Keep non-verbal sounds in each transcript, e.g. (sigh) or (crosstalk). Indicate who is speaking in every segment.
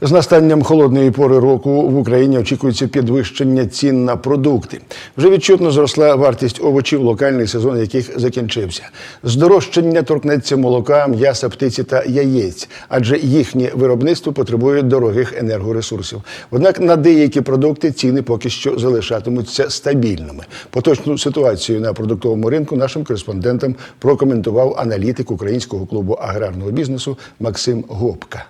Speaker 1: З настанням холодної пори року в Україні очікується підвищення цін на продукти. Вже відчутно зросла вартість овочів, локальний сезон яких закінчився. Здорожчання торкнеться молока, м'яса, птиці та яєць, адже їхнє виробництво потребує дорогих енергоресурсів. Однак на деякі продукти ціни поки що залишатимуться стабільними. Поточну ситуацію на продуктовому ринку нашим кореспондентам прокоментував аналітик українського клубу аграрного бізнесу Максим Гопка.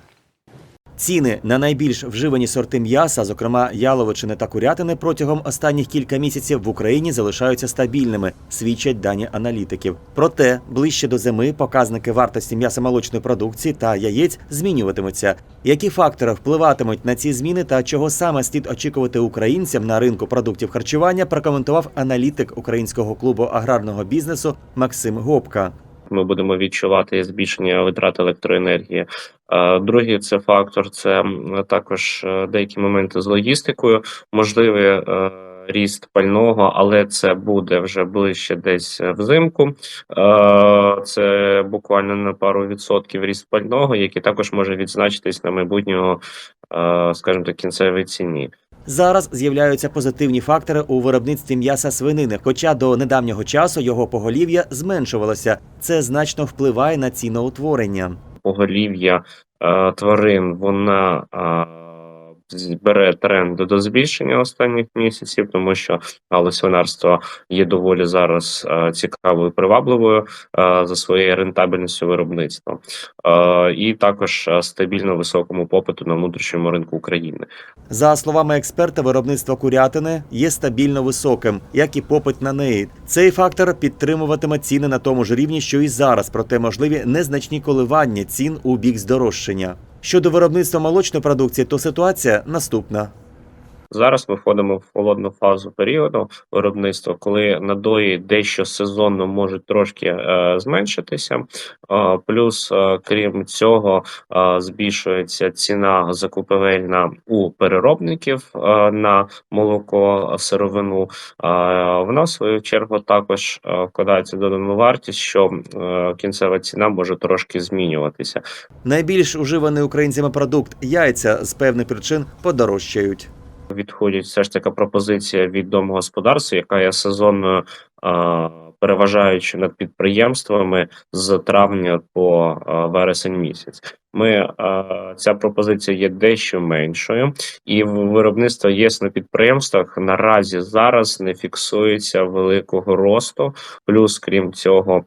Speaker 2: Ціни на найбільш вживані сорти м'яса, зокрема яловичини та курятини, протягом останніх кілька місяців в Україні залишаються стабільними, свідчать дані аналітиків. Проте ближче до зими показники вартості м'ясомолочної продукції та яєць змінюватимуться. Які фактори впливатимуть на ці зміни та чого саме слід очікувати українцям на ринку продуктів харчування, прокоментував аналітик українського клубу аграрного бізнесу Максим Гопка.
Speaker 3: Ми будемо відчувати збільшення витрат електроенергії. Е, Другий це фактор, це також е, деякі моменти з логістикою, можливий е, ріст пального, але це буде вже ближче десь взимку. Це буквально на пару відсотків ріст пального, який також може відзначитись на майбутнього, скажімо так, кінцевій ціні.
Speaker 2: Зараз з'являються позитивні фактори у виробництві м'яса свинини, хоча до недавнього часу його поголів'я зменшувалося. Це значно впливає на ціноутворення.
Speaker 3: поголів'я е, тварин вона е, бере тренд до збільшення останніх місяців, тому що галузь свинарства є доволі зараз е, цікавою, привабливою е, за своєю рентабельністю виробництва, е, і також стабільно високому попиту на внутрішньому ринку України.
Speaker 2: За словами експерта, виробництво курятини є стабільно високим, як і попит на неї. Цей фактор підтримуватиме ціни на тому ж рівні, що і зараз, проте можливі незначні коливання цін у бік здорожчання. Щодо виробництва молочної продукції, то ситуація наступна.
Speaker 3: Зараз ми входимо в холодну фазу періоду виробництва, коли надої дещо сезонно можуть трошки е, зменшитися. Е, плюс, е, крім цього, збільшується ціна закупівельна у переробників на молоко, сировину. Вона в свою чергу також вкладається додану вартість, що кінцева ціна може трошки змінюватися.
Speaker 2: Найбільш уживаний українцями продукт яйця з певних причин подорожчають.
Speaker 3: Відходить все ж така пропозиція від домогосподарства, яка є сезонною, переважаючи над підприємствами з травня по вересень місяць. Ми ця пропозиція є дещо меншою, і в виробництво ЄС на підприємствах наразі зараз не фіксується великого росту. Плюс, крім цього.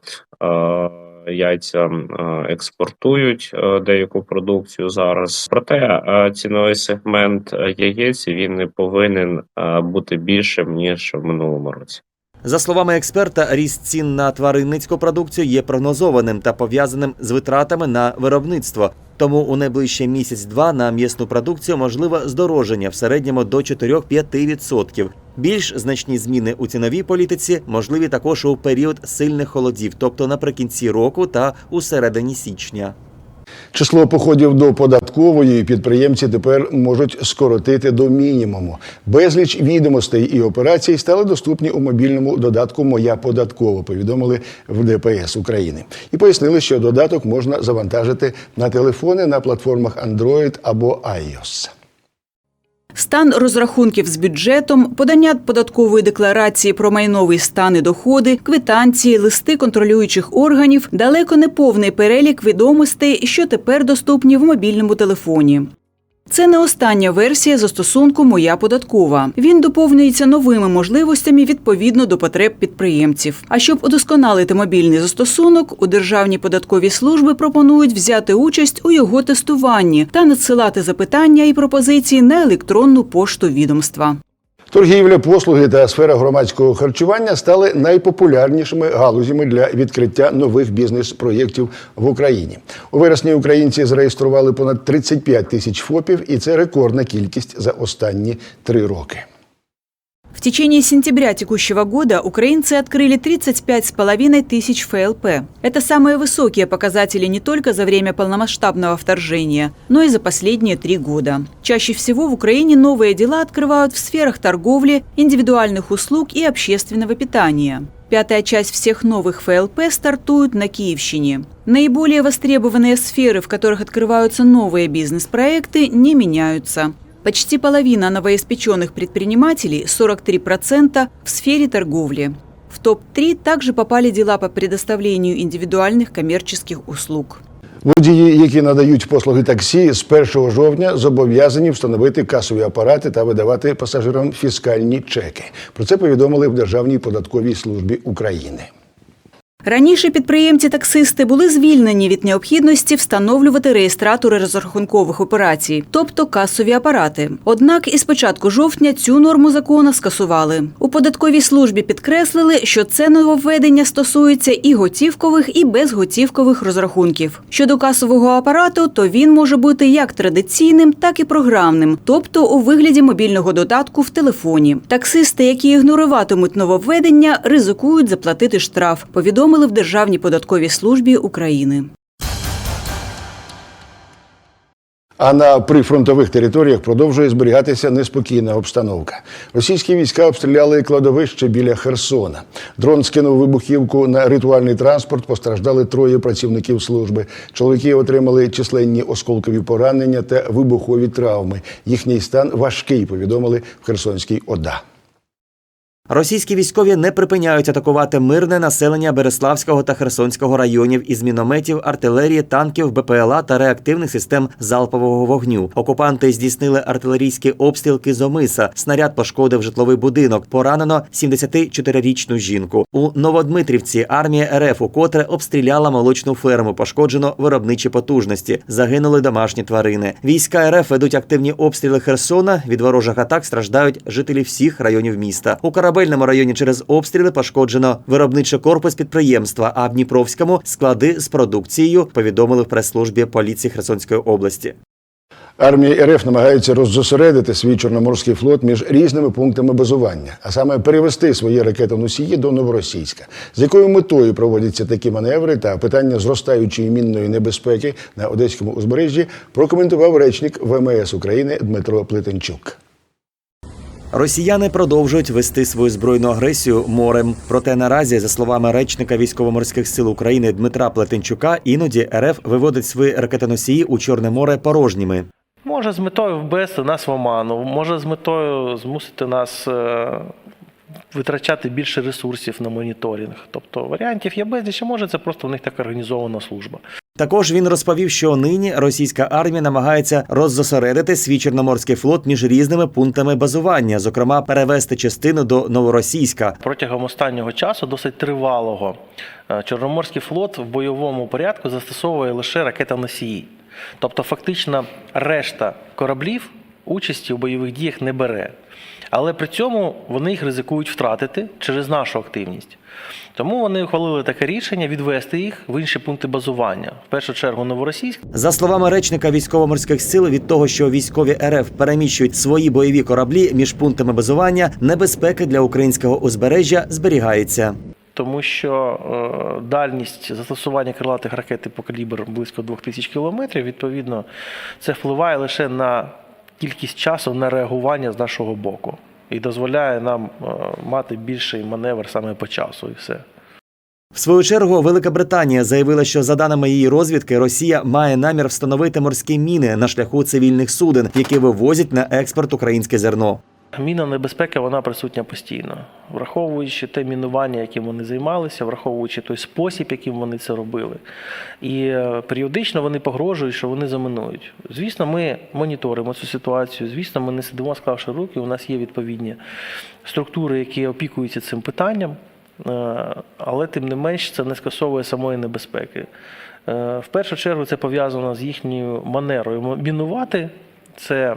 Speaker 3: Яйця е, експортують е, деяку продукцію зараз. Проте е, ціновий сегмент яєць він не повинен бути більшим ніж в минулому році.
Speaker 2: За словами експерта, ріст цін на тваринницьку продукцію є прогнозованим та пов'язаним з витратами на виробництво. Тому у найближчий місяць-два на м'ясну продукцію можливе здороження в середньому до 4-5%. Більш значні зміни у ціновій політиці можливі також у період сильних холодів, тобто наприкінці року та у середині січня.
Speaker 1: Число походів до податкової підприємці тепер можуть скоротити до мінімуму. Безліч відомостей і операцій стали доступні у мобільному додатку Моя податкова. Повідомили в ДПС України і пояснили, що додаток можна завантажити на телефони на платформах Android або iOS.
Speaker 4: Стан розрахунків з бюджетом, подання податкової декларації про майновий стан і доходи, квитанції, листи контролюючих органів далеко не повний перелік відомостей, що тепер доступні в мобільному телефоні. Це не остання версія застосунку Моя податкова. Він доповнюється новими можливостями відповідно до потреб підприємців. А щоб удосконалити мобільний застосунок, у Державній податковій служби пропонують взяти участь у його тестуванні та надсилати запитання і пропозиції на електронну пошту відомства.
Speaker 1: Торгівля, послуги та сфера громадського харчування стали найпопулярнішими галузями для відкриття нових бізнес-проєктів в Україні. У вересні українці зареєстрували понад 35 тисяч ФОПів, і це рекордна кількість за останні три роки.
Speaker 4: В течение сентября текущего года украинцы открыли 35,5 тысяч ФЛП. Это самые высокие показатели не только за время полномасштабного вторжения, но и за последние три года. Чаще всего в Украине новые дела открывают в сферах торговли, индивидуальных услуг и общественного питания. Пятая часть всех новых ФЛП стартует на Киевщине. Наиболее востребованные сферы, в которых открываются новые бизнес-проекты, не меняются. Почти половина новоиспеченных предпринимателей, 43%, в сфере торговли. В топ-3 также попали дела по предоставлению индивидуальных коммерческих услуг.
Speaker 1: Водії, які надають послуги таксі, з 1 жовтня зобов'язані встановити касові апарати та видавати пасажирам фіскальні чеки. Про це повідомили в Державній податковій службі України.
Speaker 4: Раніше підприємці-таксисти були звільнені від необхідності встановлювати реєстратори розрахункових операцій, тобто касові апарати. Однак із початку жовтня цю норму закону скасували. У податковій службі підкреслили, що це нововведення стосується і готівкових, і безготівкових розрахунків. Щодо касового апарату, то він може бути як традиційним, так і програмним, тобто у вигляді мобільного додатку в телефоні. Таксисти, які ігноруватимуть нововведення, ризикують заплатити штраф. Повідомили в Державній податковій службі України.
Speaker 1: А на прифронтових територіях продовжує зберігатися неспокійна обстановка. Російські війська обстріляли кладовище біля Херсона. Дрон скинув вибухівку на ритуальний транспорт. Постраждали троє працівників служби. Чоловіки отримали численні осколкові поранення та вибухові травми. Їхній стан важкий. Повідомили в Херсонській ОДА.
Speaker 2: Російські військові не припиняють атакувати мирне населення Береславського та Херсонського районів із мінометів, артилерії, танків, БПЛА та реактивних систем залпового вогню. Окупанти здійснили артилерійський обстріл Кизомиса. Снаряд пошкодив житловий будинок. Поранено 74-річну жінку. У Новодмитрівці армія РФ укотре обстріляла молочну ферму. Пошкоджено виробничі потужності. Загинули домашні тварини. Війська РФ ведуть активні обстріли Херсона. Від ворожих атак страждають жителі всіх районів міста. У корабельному районі через обстріли пошкоджено виробничий корпус підприємства, а в Дніпровському склади з продукцією. Повідомили в прес-службі поліції Херсонської області.
Speaker 1: Армія РФ намагається роззосередити свій чорноморський флот між різними пунктами базування, а саме перевести свої ракетоносії до новоросійська. З якою метою проводяться такі маневри та питання зростаючої мінної небезпеки на одеському узбережжі прокоментував речник ВМС України Дмитро Плетенчук.
Speaker 2: Росіяни продовжують вести свою збройну агресію морем. Проте наразі, за словами речника військово-морських сил України Дмитра Плетенчука, іноді РФ виводить свої ракетоносії у Чорне море порожніми.
Speaker 5: Може з метою ввести нас в оману, може з метою змусити нас е, витрачати більше ресурсів на моніторинг. Тобто варіантів є безліч, а може це просто в них так організована служба.
Speaker 2: Також він розповів, що нині російська армія намагається роззосередити свій чорноморський флот між різними пунктами базування, зокрема перевести частину до новоросійська.
Speaker 5: Протягом останнього часу, досить тривалого, е, Чорноморський флот в бойовому порядку застосовує лише ракетоносії. Тобто, фактично, решта кораблів участі у бойових діях не бере. Але при цьому вони їх ризикують втратити через нашу активність. Тому вони ухвалили таке рішення відвести їх в інші пункти базування. В першу чергу Новоросійськ,
Speaker 2: За словами речника військово-морських сил, від того, що військові РФ переміщують свої бойові кораблі між пунктами базування, небезпеки для українського узбережжя зберігається.
Speaker 5: тому що е, дальність застосування крилатих ракет типу калібр близько 2000 кілометрів. Відповідно, це впливає лише на кількість часу на реагування з нашого боку і дозволяє нам е, мати більший маневр саме по часу, і все.
Speaker 2: В свою чергу, Велика Британія заявила, що за даними її розвідки, Росія має намір встановити морські міни на шляху цивільних суден, які вивозять на експорт українське зерно.
Speaker 5: Мінна небезпека вона присутня постійно, враховуючи те мінування, яким вони займалися, враховуючи той спосіб, яким вони це робили. І е, періодично вони погрожують, що вони заминують. Звісно, ми моніторимо цю ситуацію. Звісно, ми не сидимо, склавши руки. У нас є відповідні структури, які опікуються цим питанням. Е, Але тим не менш це не скасовує самої небезпеки. Е, В першу чергу це пов'язано з їхньою манерою мінувати. Це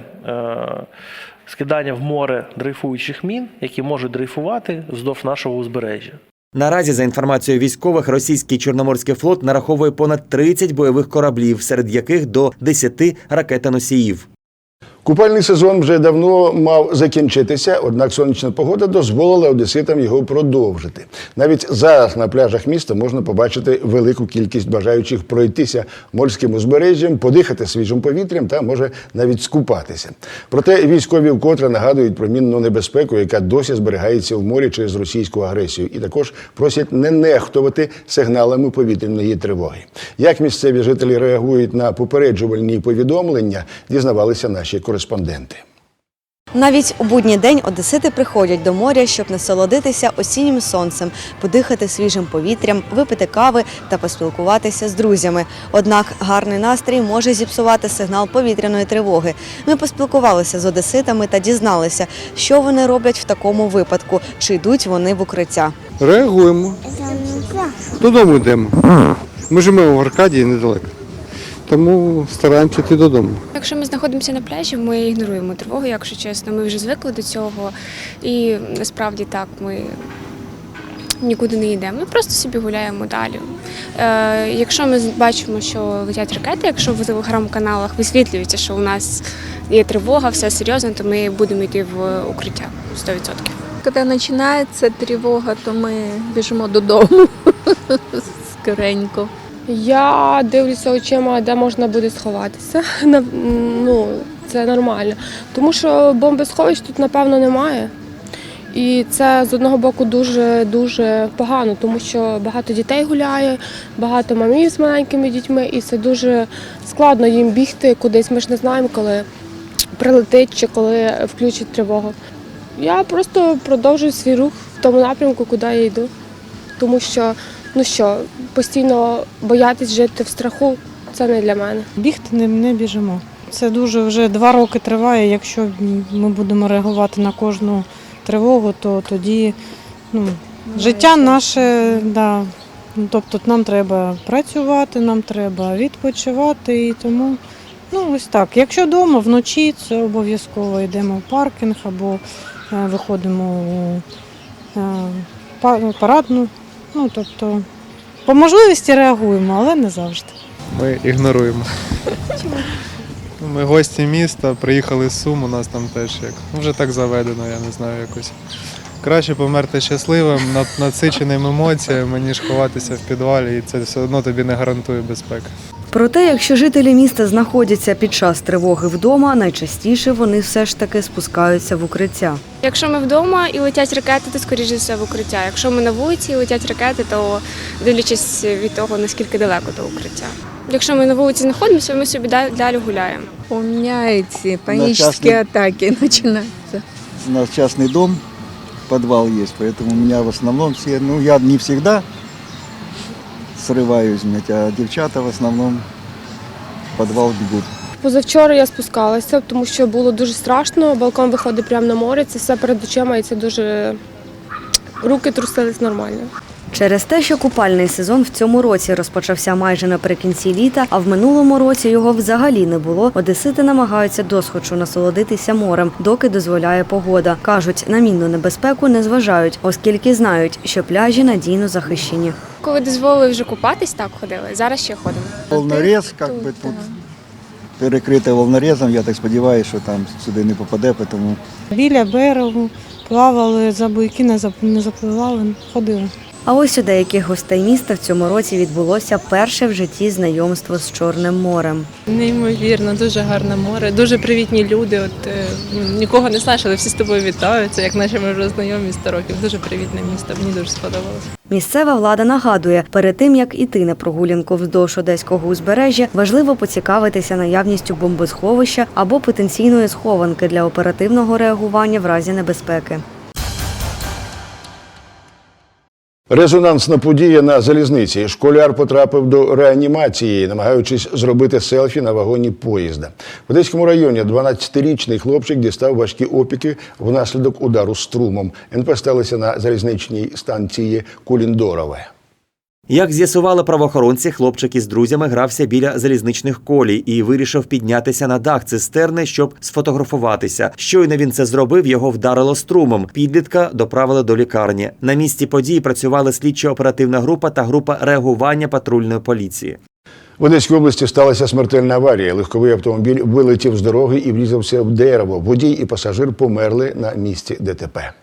Speaker 5: скидання в море дрейфуючих мін, які можуть дрейфувати вздовж нашого узбережжя.
Speaker 2: Наразі, за інформацією військових, російський чорноморський флот нараховує понад 30 бойових кораблів, серед яких до 10 ракетоносіїв.
Speaker 1: Купальний сезон вже давно мав закінчитися, однак сонячна погода дозволила одеситам його продовжити. Навіть зараз на пляжах міста можна побачити велику кількість бажаючих пройтися морським узбережжям, подихати свіжим повітрям та може навіть скупатися. Проте військові вкотре нагадують про мінну небезпеку, яка досі зберігається в морі через російську агресію, і також просять не нехтувати сигналами повітряної тривоги. Як місцеві жителі реагують на попереджувальні повідомлення, дізнавалися наші кореспонденти.
Speaker 6: Навіть у будній день одесити приходять до моря, щоб насолодитися осіннім сонцем, подихати свіжим повітрям, випити кави та поспілкуватися з друзями. Однак гарний настрій може зіпсувати сигнал повітряної тривоги. Ми поспілкувалися з одеситами та дізналися, що вони роблять в такому випадку, чи йдуть вони в укриття.
Speaker 7: Реагуємо. Додому йдемо. Ми живемо в Аркадії недалеко. Тому стараємося йти додому.
Speaker 8: Якщо ми знаходимося на пляжі, ми ігноруємо тривогу, якщо чесно. Ми вже звикли до цього. І насправді так, ми нікуди не йдемо. Ми просто собі гуляємо далі. Е, якщо ми бачимо, що летять ракети, якщо в телеграм-каналах висвітлюється, що у нас є тривога, все серйозно, то ми будемо йти в укриття 100%.
Speaker 9: Коли починається тривога, то ми біжимо додому (laughs) скоренько.
Speaker 10: Я дивлюся очима, де можна буде сховатися. (laughs) Ну, це нормально. Тому що бомбосховищ тут, напевно, немає. І це з одного боку дуже дуже погано, тому що багато дітей гуляє, багато мамів з маленькими дітьми, і це дуже складно їм бігти кудись. Ми ж не знаємо, коли прилетить чи коли включать тривогу. Я просто продовжую свій рух в тому напрямку, куди я йду. Тому що, ну що, постійно боятись жити в страху це не для мене.
Speaker 11: Бігти не, не біжимо. Це дуже вже два роки триває. Якщо ми будемо реагувати на кожну тривогу, то тоді ну, життя наше, да, ну, тобто нам треба працювати, нам треба відпочивати і тому. Ну, ось так. Якщо вдома вночі, це обов'язково йдемо в паркінг або е, виходимо у е, парадну. Ну, тобто, по можливості реагуємо, але не завжди.
Speaker 12: Ми ігноруємо. Чому? Ми гості міста, приїхали з Сум, у нас там теж як. Вже так заведено, я не знаю якось. Краще померти щасливим, над- надсиченим емоціями, ніж ховатися в підвалі, і це все одно тобі не гарантує безпеки.
Speaker 6: Проте, якщо жителі міста знаходяться під час тривоги вдома, найчастіше вони все ж таки спускаються в укриття.
Speaker 8: Якщо ми вдома і летять ракети, то скоріше все в укриття. Якщо ми на вулиці і летять ракети, то дивлячись від того, наскільки далеко до укриття. Якщо ми на вулиці знаходимося, ми собі далі- далі гуляємо.
Speaker 9: У мене ці
Speaker 13: панічні
Speaker 9: атаки (laughs) починаються.
Speaker 13: У нас частный дом, подвал есть, поэтому у меня в основном все, ну я не срываюсь, блядь, а дівчата в основному в підвал бігуть.
Speaker 10: Позавчора я спускалася, тому що було дуже страшно. Балкон виходить прямо на море, це все перед очима, і це дуже руки трусились нормально.
Speaker 6: Через те, що купальний сезон в цьому році розпочався майже наприкінці літа, а в минулому році його взагалі не було. Одесити намагаються досхочу насолодитися морем, доки дозволяє погода. кажуть, на мінну небезпеку не зважають, оскільки знають, що пляжі надійно захищені.
Speaker 8: Коли дозволили вже купатись, так ходили. Зараз ще ходимо.
Speaker 13: Волнорез, как бы тут перекрите волнорезом, я так сподіваюся, що там сюди не попаде, тому
Speaker 11: Біля берегу плавали, за буйки не зап- не запливали, ходили.
Speaker 6: А ось у деяких гостей міста в цьому році відбулося перше в житті знайомство з Чорним морем.
Speaker 9: Неймовірно, дуже гарне море, дуже привітні люди. От е, нікого не знаєш, але всі з тобою вітаються, як наче ми вже знайомі 100 років. Дуже привітне місто. Мені дуже сподобалось.
Speaker 6: Місцева влада нагадує, перед тим як іти на прогулянку вздовж одеського узбережжя, важливо поцікавитися наявністю бомбосховища або потенційної схованки для оперативного реагування в разі небезпеки.
Speaker 1: Резонансна подія на залізниці. Школяр потрапив до реанімації, намагаючись зробити селфі на вагоні поїзда. В Одеському районі 12-річний хлопчик дістав важкі опіки внаслідок удару струмом. НП сталося на залізничній станції Куліндорове.
Speaker 2: Як з'ясували правоохоронці, хлопчик із друзями грався біля залізничних колій і вирішив піднятися на дах цистерни, щоб сфотографуватися. Щойно він це зробив, його вдарило струмом. Підлітка доправили до лікарні. На місці події працювали слідчо-оперативна група та група реагування патрульної поліції.
Speaker 1: В Одеській області сталася смертельна аварія. Легковий автомобіль вилетів з дороги і врізався в дерево. Водій і пасажир померли на місці ДТП.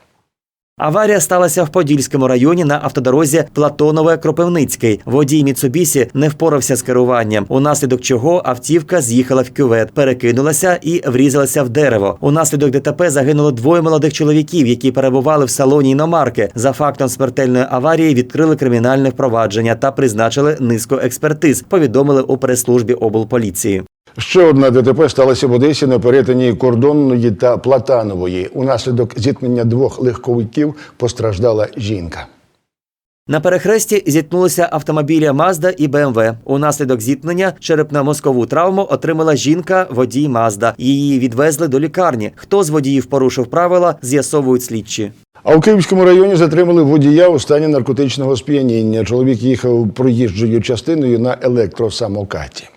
Speaker 2: Аварія сталася в Подільському районі на автодорозі Платонове-Кропивницький. Водій Міцубісі не впорався з керуванням, унаслідок чого автівка з'їхала в кювет, перекинулася і врізалася в дерево. Унаслідок ДТП загинуло двоє молодих чоловіків, які перебували в салоні іномарки. За фактом смертельної аварії відкрили кримінальне впровадження та призначили низку експертиз. Повідомили у прес-службі облполіції.
Speaker 1: Ще одна ДТП сталася в Одесі на перетині кордонної та Платанової. Унаслідок зіткнення двох легковиків постраждала жінка.
Speaker 2: На перехресті зіткнулися автомобілі Мазда і БМВ. Унаслідок зіткнення черепно-мозкову травму отримала жінка, водій Мазда. Її відвезли до лікарні. Хто з водіїв порушив правила, з'ясовують слідчі.
Speaker 1: А у Київському районі затримали водія у стані наркотичного сп'яніння. Чоловік їхав проїжджою частиною на електросамокаті.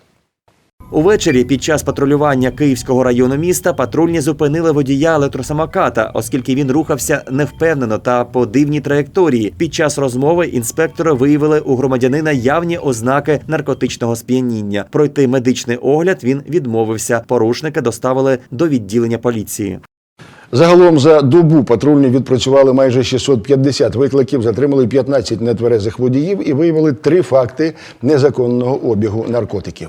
Speaker 2: Увечері під час патрулювання Київського району міста патрульні зупинили водія електросамоката, оскільки він рухався невпевнено та по дивній траєкторії. Під час розмови інспектори виявили у громадянина явні ознаки наркотичного сп'яніння. Пройти медичний огляд він відмовився. Порушника доставили до відділення поліції.
Speaker 1: Загалом за добу патрульні відпрацювали майже 650 викликів, затримали 15 нетверезих водіїв і виявили три факти незаконного обігу наркотиків.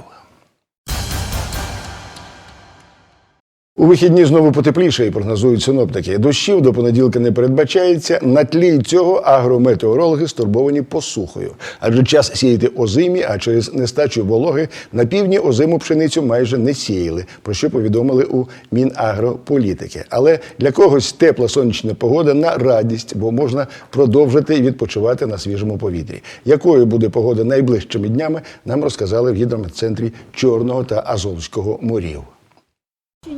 Speaker 1: У вихідні знову потепліше і прогнозують синоптики. Дощів до понеділка не передбачається. На тлі цього агрометеорологи стурбовані посухою. Адже час сіяти озимі, а через нестачу вологи на півдні озиму пшеницю майже не сіяли, про що повідомили у Мінагрополітики. Але для когось тепла сонячна погода на радість, бо можна продовжити відпочивати на свіжому повітрі. Якою буде погода найближчими днями, нам розказали в гідрометцентрі Чорного та Азовського морів.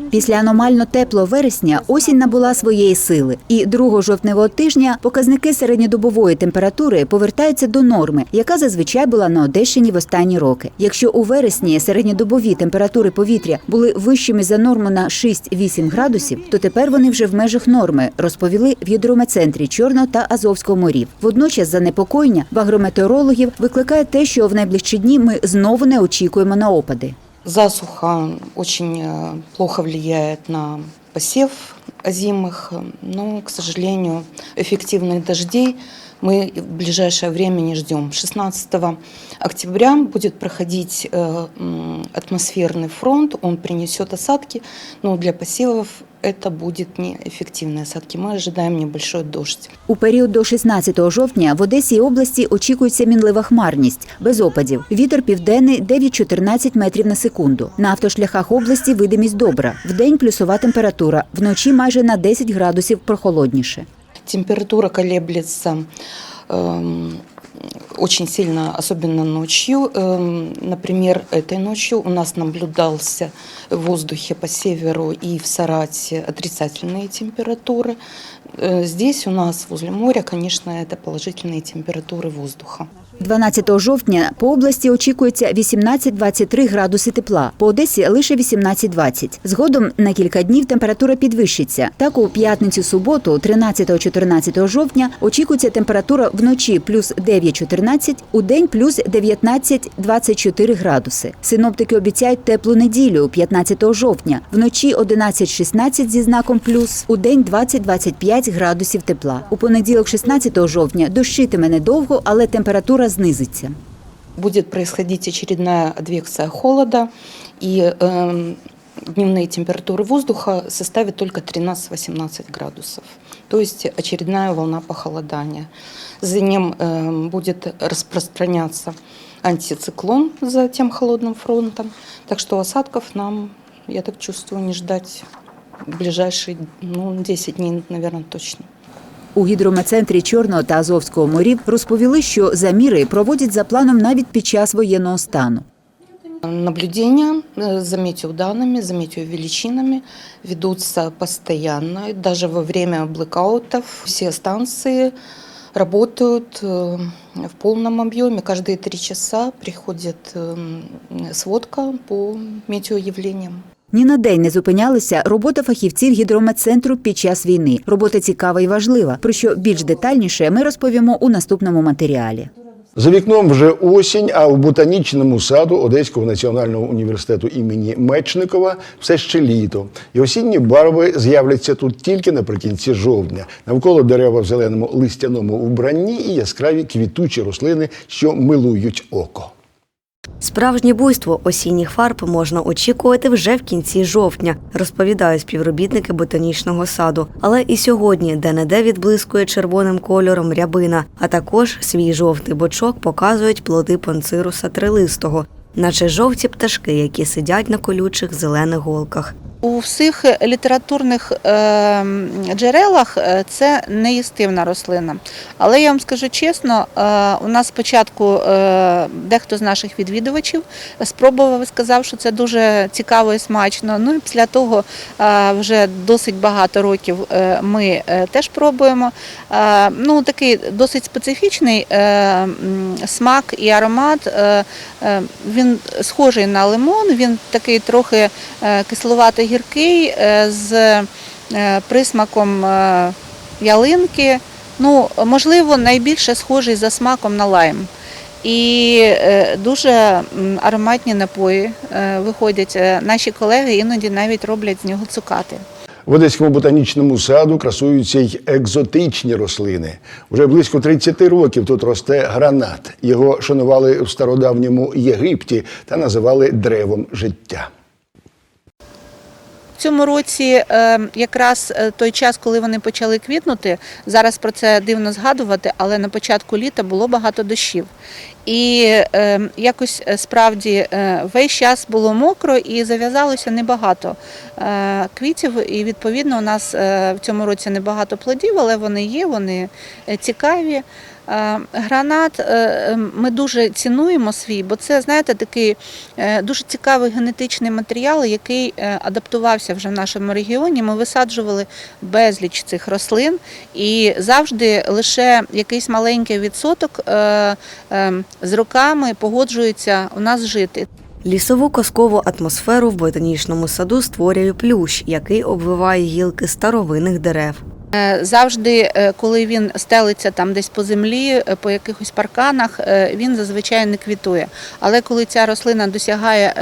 Speaker 14: Після аномально теплого вересня осінь набула своєї сили, і 2 жовтневого тижня показники середньодобової температури повертаються до норми, яка зазвичай була на Одещині в останні роки. Якщо у вересні середньодобові температури повітря були вищими за норму на 6-8 градусів, то тепер вони вже в межах норми, розповіли в гідрометцентрі Чорного та Азовського морів. Водночас занепокоєння в агрометеорологів викликає те, що в найближчі дні ми знову не очікуємо на опади.
Speaker 15: Засуха очень э, плохо влияет на посев озимых, э, но, к сожалению, эффективных дождей мы в ближайшее время не ждем. 16 октября будет проходить э, м, атмосферный фронт, он принесет осадки, но для посевов это будет неэффективные осадки. Мы ожидаем небольшой дождь.
Speaker 14: У період до 16 жовтня в Одесі і області очікується мінлива хмарність, без опадів. Вітер південний 9-14 метрів на секунду. На автошляхах області видимість добра. Вдень плюсова температура, вночі майже на 10 градусів прохолодніше.
Speaker 15: Температура колеблется эм, очень сильно, особенно ночью. Эм, Например, этой ночью у нас наблюдался в воздухе по северу и в Сарате отрицательные температуры. Э, Здесь у нас возле моря, конечно, это положительные температуры воздуха.
Speaker 14: 12 жовтня по області очікується 18-23 градуси тепла, по Одесі лише 18-20. Згодом на кілька днів температура підвищиться. Так у п'ятницю-суботу, 13-14 жовтня, очікується температура вночі плюс 9-14, у день плюс 19-24 градуси. Синоптики обіцяють теплу неділю 15 жовтня, вночі 11-16 зі знаком плюс, у день 20-25 градусів тепла. У понеділок, 16 жовтня, дощитиме недовго, але температура знизиться.
Speaker 15: Будет происходить очередная адвекция холода, и эм, дневные температуры воздуха составят только 13-18 градусов. То есть очередная волна похолодания. За ним эм, будет распространяться антициклон за тем холодным фронтом. Так что осадков нам, я так чувствую, не ждать в ближайшие ну, 10 дней, наверное, точно.
Speaker 14: У гідрометцентрі Чорного та Азовського морів розповіли, що заміри проводять за планом навіть під час воєнного стану.
Speaker 15: Наблюдения э, за метеоданными, за метеовеличинами ведутся постоянно. И Даже во время блэкаутов все станции работают э, в полном объеме. Каждые три часа приходит э, сводка по метеоявлениям.
Speaker 14: Ні на день не зупинялися робота фахівців гідрометцентру під час війни. Робота цікава і важлива, про що більш детальніше ми розповімо у наступному матеріалі.
Speaker 1: За вікном вже осінь, а у ботанічному саду Одеського національного університету імені Мечникова все ще літо. І осінні барви з'являться тут тільки наприкінці жовтня. Навколо дерева в зеленому листяному убранні і яскраві квітучі рослини, що милують око.
Speaker 6: Справжнє буйство осінніх фарб можна очікувати вже в кінці жовтня, розповідають співробітники ботанічного саду. Але і сьогодні де-не-де відблискує червоним кольором рябина, а також свій жовтий бочок показують плоди панцируса трилистого, наче жовті пташки, які сидять на колючих зелених голках.
Speaker 16: У всіх літературних е, джерелах е, це неїстивна рослина. Але я вам скажу чесно, е, у нас спочатку е, дехто з наших відвідувачів спробував і сказав, що це дуже цікаво і смачно. Ну і після того вже досить багато років ми теж пробуємо. Ну, такий досить специфічний смак і аромат. Він схожий на лимон, він такий трохи кисловато гіркий е, з е, присмаком е, ялинки. Ну, можливо, найбільше схожий за смаком на лайм. І дуже ароматні напої виходять. Наші колеги іноді навіть роблять з нього цукати.
Speaker 1: В Одеському ботанічному саду красуються й екзотичні рослини. Уже близько 30 років тут росте гранат. Його шанували в стародавньому Єгипті та називали древом життя.
Speaker 16: Цьому році е, якраз е, той час, коли вони почали квітнути, зараз про це дивно згадувати, але на початку літа було багато дощів. І е, якось е, справді е, весь час було мокро і зав'язалося небагато квітів. І відповідно у нас в цьому році небагато плодів, але вони є, вони цікаві. Е, Гранат е, ми дуже цінуємо свій, бо це, знаєте, такий е, дуже цікавий генетичний матеріал, який адаптувався вже в нашому регіоні. Ми висаджували безліч цих рослин, і завжди лише якийсь маленький відсоток е, е, з роками погоджується у нас жити.
Speaker 6: Лісову казкову атмосферу в ботанічному саду створює плющ, який обвиває гілки старовинних дерев.
Speaker 16: Е, Завжди, е, коли він стелиться там десь по землі, е, по якихось парканах, він зазвичай не квітує. Але коли ця рослина досягає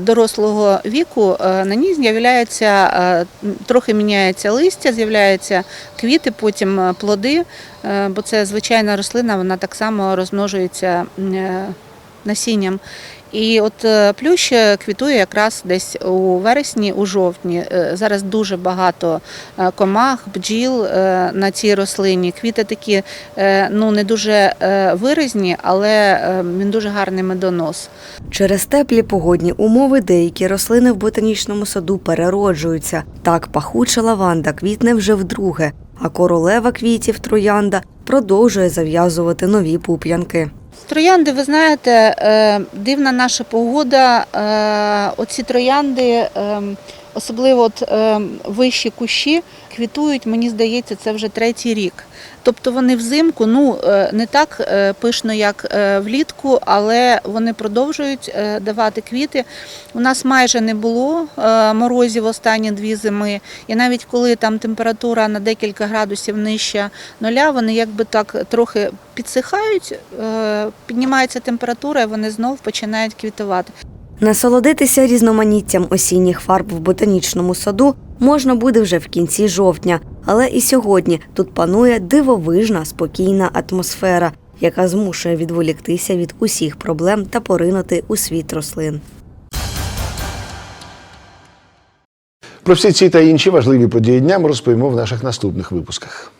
Speaker 16: дорослого віку, на ній з'являється трохи міняється листя, з'являються квіти, потім плоди, бо це звичайна рослина, вона так само розмножується насінням. І от е, плющ е, квітує якраз десь у вересні, у жовтні. Е, Зараз дуже багато комах, бджіл на цій рослині. Квіти такі ну не дуже виразні, але він дуже гарний медонос.
Speaker 6: Через теплі погодні умови деякі рослини в ботанічному саду перероджуються. Так пахуча лаванда квітне вже вдруге, а королева квітів троянда продовжує зав'язувати нові пуп'янки.
Speaker 16: Троянди, ви знаєте, е, дивна наша погода. е, Оці троянди, е, особливо от е, вищі кущі, квітують, мені здається, це вже третій рік. Тобто вони взимку, ну е, не так е, пишно, як е, влітку, але вони продовжують давати квіти. У нас майже не було морозів останні дві зими. І навіть коли там температура на декілька градусів нижча нуля, вони якби так трохи підсихають, піднімається температура, і вони знов починають квітувати.
Speaker 6: Насолодитися різноманіттям осінніх фарб в ботанічному саду можна буде вже в кінці жовтня, але і сьогодні тут панує дивовижна спокійна атмосфера, яка змушує відволіктися від усіх проблем та поринути у світ рослин.
Speaker 1: Про всі ці та інші важливі події дня ми розповімо в наших наступних випусках.